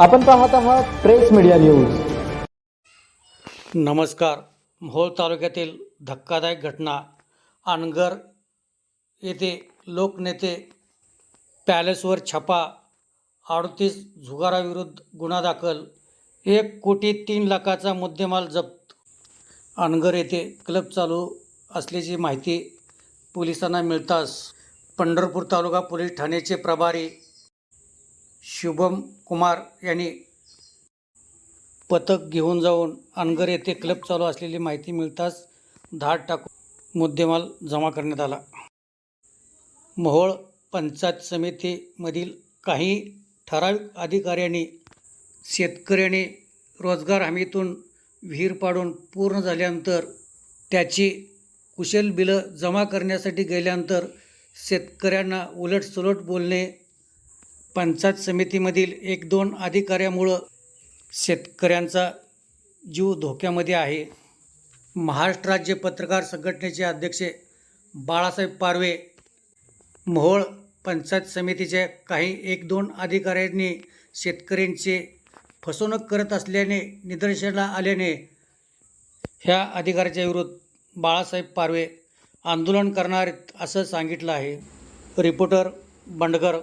आपण पाहत आहात प्रेस मीडिया न्यूज. नमस्कार. मोहोळ तालुक्यातील धक्कादायक घटना अनगर येथे लोकनेते पॅलेसवर छापा अडतीस झुगाराविरुद्ध गुन्हा दाखल एक कोटी तीन लाखाचा मुद्देमाल जप्त. अनगर येथे क्लब चालू असल्याची माहिती पोलिसांना मिळताच. पंढरपूर तालुका पोलीस ठाण्याचे प्रभारी शुभम कुमार यांनी पथक घेऊन जाऊन अनगर येथे क्लब चालू असलेली माहिती मिळताच धाड टाकून मुद्देमाल जमा करण्यात आला. मोहोळ पंचायत समितीमधील काही ठराविक अधिकाऱ्यांनी शेतकऱ्याने रोजगार हमीतून विहीर पाडून पूर्ण झाल्यानंतर त्याची कुशल बिलं जमा करण्यासाठी गेल्यानंतर शेतकऱ्यांना उलटसुलट बोलणे पंचायत समितीमधील एक दोन अधिकाऱ्यामुळं शेतकऱ्यांचा जीव धोक्यामध्ये आहे. महाराष्ट्र राज्य पत्रकार संघटनेचे अध्यक्ष बाळासाहेब पारवे मोहोळ पंचायत समितीच्या काही एक दोन अधिकाऱ्यांनी शेतकऱ्यांचे फसवणूक करत असल्याने निदर्शनाला आल्याने ह्या अधिकाऱ्याच्या विरुद्ध बाळासाहेब पारवे आंदोलन करणार असं सांगितलं आहे. रिपोर्टर बंडगर